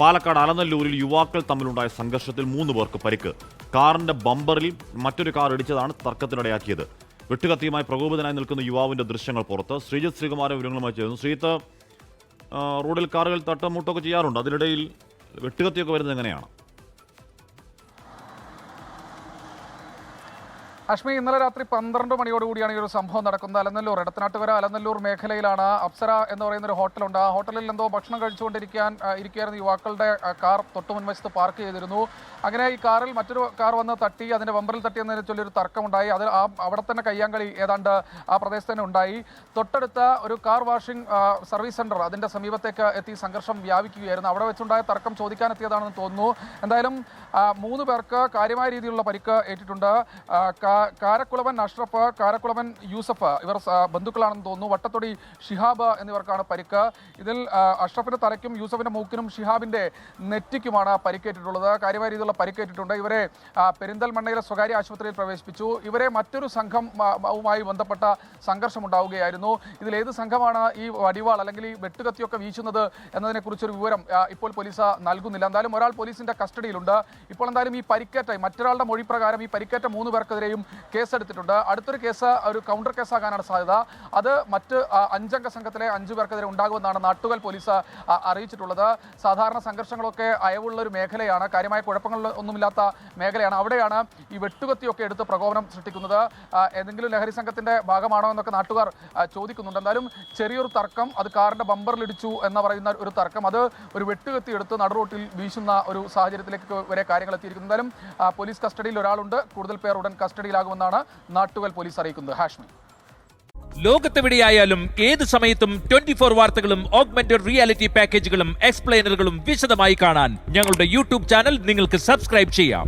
പാലക്കാട് അലനല്ലൂരിൽ യുവാക്കൾ തമ്മിലുണ്ടായ സംഘർഷത്തിൽ മൂന്ന് പേർക്ക് പരിക്ക്. കാറിന്റെ ബമ്പറിൽ മറ്റൊരു കാർ ഇടിച്ചതാണ് തർക്കത്തിനിടയാക്കിയത്. വെട്ടുകത്തിയുമായി പ്രകോപിതനായി നിൽക്കുന്ന യുവാവിന്റെ ദൃശ്യങ്ങൾ പുറത്ത്. ശ്രീജിത്ത് ശ്രീകുമാരൻ വിവരങ്ങളുമായി ചേരുന്നു. ശ്രീജിത്ത് റോഡിൽ കാറുകൾ തട്ടമുട്ടൊക്കെ ചെയ്യാറുണ്ട്. അതിനിടയിൽ വെട്ടുകത്തിയൊക്കെ വരുന്നത് എങ്ങനെയാണ്? അഷ്മി ഇന്നലെ രാത്രി പന്ത്രണ്ട് മണിയോടുകൂടിയാണ് ഈ ഒരു സംഭവം നടക്കുന്നത്. അലനല്ലൂർ ഇടത്തനാട്ടുകര അലനല്ലൂർ മേഖലയിലാണ് അപ്സര എന്ന് പറയുന്ന ഒരു ഹോട്ടലുണ്ട്. ആ ഹോട്ടലിൽ എന്തോ ഭക്ഷണം കഴിച്ചുകൊണ്ടിരിക്കാൻ ഇരിക്കുകയായിരുന്നു യുവാക്കളുടെ കാർ തൊട്ടു മുൻവശത്ത് പാർക്ക് ചെയ്തിരുന്നു. അങ്ങനെ ഈ കാറിൽ മറ്റൊരു കാർ വന്ന് തട്ടി അതിന്റെ വമ്പറിൽ തട്ടി എന്നതിനെ ഒരു തർക്കമുണ്ടായി. അത് ആ അവിടെ തന്നെ കയ്യാങ്കളി ഏതാണ്ട് ആ പ്രദേശത്ത് തന്നെ ഉണ്ടായി. തൊട്ടടുത്ത ഒരു കാർ വാഷിംഗ് സർവീസ് സെന്റർ അതിന്റെ സമീപത്തേക്ക് എത്തി സംഘർഷം വ്യാപിക്കുകയായിരുന്നു. അവിടെ വെച്ചുണ്ടായ തർക്കം ചോദിക്കാനെത്തിയതാണെന്ന് തോന്നുന്നു. എന്തായാലും മൂന്ന് പേർക്ക് കാര്യമായ രീതിയിലുള്ള പരിക്ക് ഏറ്റിട്ടുണ്ട്. കാരക്കുളവൻ അഷ്റഫ് കാരക്കുളവൻ യൂസഫ് ഇവർ ബന്ധുക്കളാണെന്ന് തോന്നുന്നു. വട്ടത്തൊടി ഷിഹാബ് എന്നിവർക്കാണ് പരിക്ക്. ഇതിൽ അഷ്റഫിന്റെ തലയ്ക്കും യൂസഫിന്റെ മൂക്കിനും ഷിഹാബിന്റെ നെറ്റിക്കുമാണ് പരിക്കേറ്റിട്ടുള്ളത്. കാര്യമായ രീതിയിലുള്ള പരിക്കേറ്റിട്ടുണ്ട്. ഇവരെ പെരിന്തൽമണ്ണയിലെ സ്വകാര്യ ആശുപത്രിയിൽ പ്രവേശിപ്പിച്ചു. ഇവരെ മറ്റൊരു സംഘം ആ, ബന്ധപ്പെട്ട സംഘർഷമുണ്ടാവുകയായിരുന്നു ഇതിൽ ഏത് സംഘമാണ് ഈ വടിവാൾ അല്ലെങ്കിൽ ഈ വെട്ടുകത്തിയൊക്കെ വീശുന്നത് എന്നതിനെ കുറിച്ചൊരു വിവരം ഇപ്പോൾ പോലീസ് നൽകുന്നില്ല. എന്തായാലും ഒരാൾ പോലീസിന്റെ കസ്റ്റഡിയിലുണ്ട്. ഇപ്പോൾ എന്തായാലും ഈ പരിക്കേറ്റ മറ്റൊരാളുടെ മൊഴി പ്രകാരം ഈ പരിക്കേറ്റ മൂന്ന് പേർക്കെതിരെയും കേസെടുത്തിട്ടുണ്ട്. അടുത്തൊരു കേസ് ഒരു കൗണ്ടർ കേസാകാനാണ് സാധ്യത. അത് മറ്റ് അഞ്ചംഗ സംഘത്തിലെ അഞ്ചു പേർക്കെതിരെ ഉണ്ടാകുമെന്നാണ് നാട്ടുകൽ പോലീസ് അറിയിച്ചിട്ടുള്ളത്. സാധാരണ സംഘർഷങ്ങളൊക്കെ അയവുള്ള ഒരു മേഖലയാണ്. കാര്യമായ കുഴപ്പങ്ങൾ ഒന്നുമില്ലാത്ത മേഖലയാണ്. അവിടെയാണ് ഈ വെട്ടുകത്തിയൊക്കെ എടുത്ത് പ്രകോപനം സൃഷ്ടിക്കുന്നത്. ഏതെങ്കിലും ലഹരി സംഘത്തിന്റെ ഭാഗമാണോ എന്നൊക്കെ നാട്ടുകാർ ചോദിക്കുന്നുണ്ട്. എന്തായാലും ചെറിയൊരു തർക്കം അത് കാറിന്റെ ബമ്പറിലിടിച്ചു എന്ന് പറയുന്ന ഒരു തർക്കം. അത് ഒരു വെട്ടുകത്തി എടുത്ത് നടുറോട്ടിൽ വീശുന്ന ഒരു സാഹചര്യത്തിലേക്ക് വരെ കാര്യങ്ങൾ എത്തിയിരിക്കുന്നു. എന്തായാലും പോലീസ് കസ്റ്റഡിയിൽ ഒരാളുണ്ട്. കൂടുതൽ പേർ ഉടൻ കസ്റ്റഡിയിലാകുമെന്നാണ് നാട്ടുകൽ പോലീസ് അറിയിക്കുന്നത്. ഹാഷ്മി. ലോകത്തെവിടെയായാലും ഏത് സമയത്തും ട്വന്റി ഫോർ വാർത്തകളും ഓഗ്മെന്റഡ് റിയാലിറ്റി പാക്കേജുകളും എക്സ്പ്ലെയിനറുകളും വിശദമായി കാണാൻ ഞങ്ങളുടെ യൂട്യൂബ് ചാനൽ നിങ്ങൾക്ക് സബ്സ്ക്രൈബ് ചെയ്യാം.